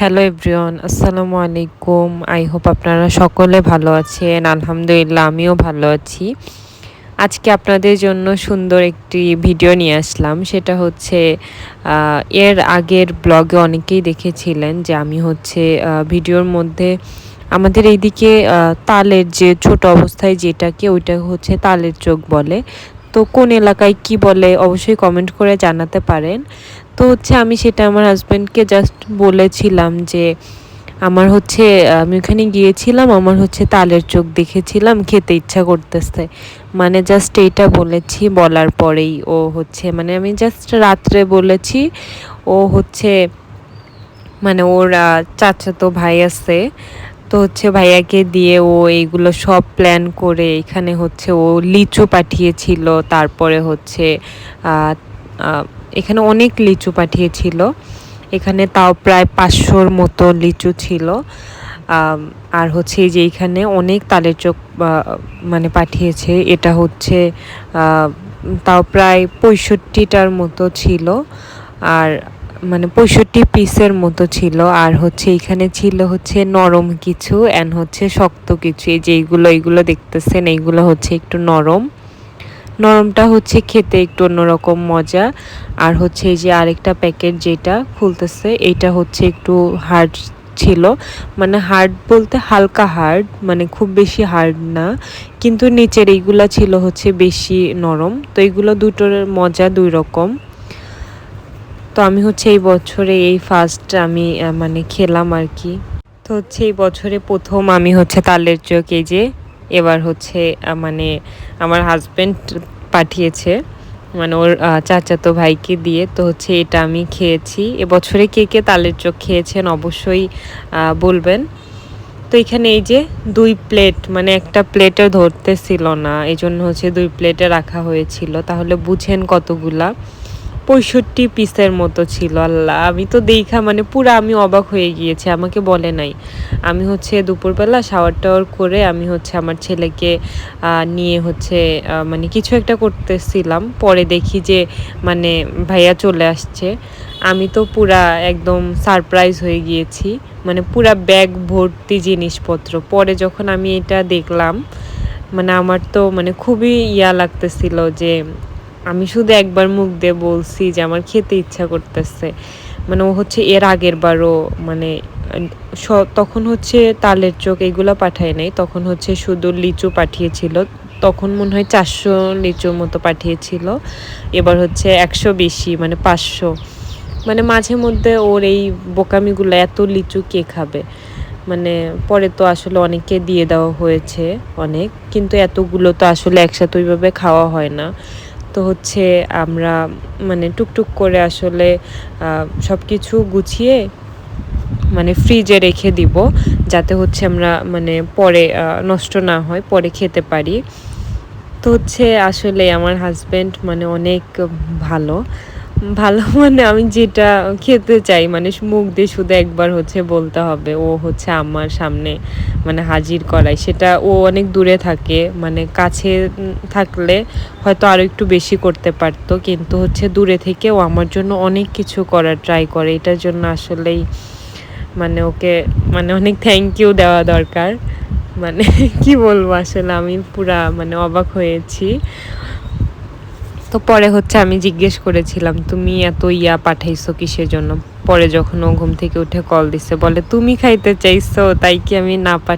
Hello everyone আসসালামু আলাইকুম I hope আপনারা সকলে ভালো আছেন। আলহামদুলিল্লাহ, আমিও ভালো আছি। আজকে আপনাদের জন্য সুন্দর একটি ভিডিও নিয়ে আসলাম। সেটা হচ্ছে এর আগের ব্লগে অনেকেই দেখেছিলেন যে আমি হচ্ছে ভিডিওর মধ্যে আমাদের এইদিকে তালের যে ছোট অবস্থায় যেটাকে ওইটা হচ্ছে তালের চোখ বলে। তো কোন এলাকায় কি বলে অবশ্যই কমেন্ট করে জানাতে পারেন। তো হচ্ছে আমি সেটা আমার হাজব্যান্ডকে জাস্ট বলেছিলাম যে, আমার হচ্ছে, আমি ওখানে গিয়েছিলাম, আমার হচ্ছে তালের চোখ দেখেছিলাম, খেতে ইচ্ছা করতেছে। মানে জাস্ট এইটা বলেছি বলার পরেই ও হচ্ছে মানে আমি জাস্ট রাত্রে বলেছি, ও হচ্ছে মানে ওর চাচাতো ভাই আছে, তো হচ্ছে ভাইয়াকে দিয়ে ও এইগুলো সব প্ল্যান করে এখানে হচ্ছে ও লিচু পাঠিয়েছিল, তারপরে হচ্ছে এখানে অনেক লিচু পাঠিয়েছিল। এখানে তাও প্রায় পাঁচশোর মতো লিচু ছিল। আর হচ্ছে যে এখানে অনেক তালের চোখ মানে পাঠিয়েছে। এটা হচ্ছে তাও প্রায় পঁয়ষট্টিটার মতো ছিল। আর মানে পঁয়ষট্টি পিসের মতো ছিল। আর হচ্ছে এখানে ছিল হচ্ছে নরম কিছু অ্যান্ড হচ্ছে শক্ত কিছু। এই যে এইগুলো এইগুলো দেখতেছেন, এইগুলো হচ্ছে একটু নরম। নরমটা হচ্ছে খেতে একটু অন্যরকম মজা। আর হচ্ছে এই যে আরেকটা প্যাকেট যেটা খুলতেছে, এটা হচ্ছে একটু হার্ড ছিল। মানে হার্ড বলতে হালকা হার্ড মানে খুব বেশি হার্ড না। কিন্তু নিচের এইগুলা ছিল হচ্ছে বেশি নরম। তো এইগুলো দুটোর মজা দুই রকম। তো আমি হচ্ছে এই বছরে এই ফার্স্ট আমি মানে খেলাম আর কি। তো হচ্ছে এই বছরে প্রথম আমি হচ্ছে তালের চোখ, এই যে এবার হচ্ছে মানে আমার হাজব্যান্ড পাঠিয়েছে মানে ওর চাচাতো ভাইকে দিয়ে। তো হচ্ছে এটা আমি খেয়েছি। এবছরে কে কে তালের চোখ খেয়েছেন অবশ্যই বলবেন। তো এখানে এই যে দুই প্লেট মানে একটা প্লেটে ধরতেছিল না এই জন্য হচ্ছে দুই প্লেটে রাখা হয়েছিল। তাহলে বুঝেন কতগুলা। পঁয়ষট্টি পিসের মতো ছিল, আল্লাহ। আমি তো দেখা মানে পুরো আমি অবাক হয়ে গিয়েছি, আমাকে বলে নাই। আমি হচ্ছে দুপুরবেলা শাওয়ার টাওয়ার করে আমি হচ্ছে আমার ছেলেকে নিয়ে হচ্ছে মানে কিছু একটা করতেছিলাম। পরে দেখি যে মানে ভাইয়া চলে আসছে। আমি তো পুরা একদম সারপ্রাইজ হয়ে গিয়েছি। মানে পুরা ব্যাগ ভর্তি জিনিসপত্র। পরে যখন আমি এটা দেখলাম মানে আমার তো মানে খুবই ইয়া লাগতেছিল যে আমি শুধু একবার মুখ দিয়ে বলছি যে আমার খেতে ইচ্ছা করতেছে। মানে ও হচ্ছে এর আগের বারও মানে তখন হচ্ছে তালের চোখ এগুলো পাঠায় নাই, তখন হচ্ছে শুধু লিচু পাঠিয়েছিল, তখন মনে হয় চারশো লিচুর মতো পাঠিয়েছিল, এবার হচ্ছে একশো বেশি মানে পাঁচশো। মানে মাঝে মধ্যে ওর এই বোকামিগুলো, এত লিচু কে খাবে? মানে পরে তো আসলে অনেককে দিয়ে দেওয়া হয়েছে, অনেক, কিন্তু এতগুলো তো আসলে একসাথে ওইভাবে খাওয়া হয় না। তো হচ্ছে, আমরা মানে টুকটুক করে আসলে সব কিছু গুছিয়ে মানে ফ্রিজে রেখে দিব, যাতে হচ্ছে আমরা মানে পরে নষ্ট না হয়, পরে খেতে পারি। তো হচ্ছে আসলে আমার হাজব্যান্ড মানে অনেক ভালো। ভালো মানে আমি যেটা খেতে চাই মানে মুখ দিয়ে শুধু একবার হচ্ছে বলতে হবে, ও হচ্ছে আমার সামনে মানে হাজির করায়। সেটা ও অনেক দূরে থাকে মানে কাছে থাকলে হয়তো আরও একটু বেশি করতে পারতো, কিন্তু হচ্ছে দূরে থেকে ও আমার জন্য অনেক কিছু করার ট্রাই করে। এটার জন্য আসলেই মানে ওকে মানে অনেক থ্যাংক ইউ দেওয়া দরকার। মানে কি বলব, আসলে আমি পুরা মানে অবাক হয়েছি। তো পরে হচ্ছে আমি জিজ্ঞেস করেছিলাম, তুমি এত ইয়া পাঠাইছো কিসের জন্য? পরে যখন ও ঘুম থেকে উঠে কল দিছে, বলে, তুমি খাইতে চাইছো, তাই কি আমি না পাঠ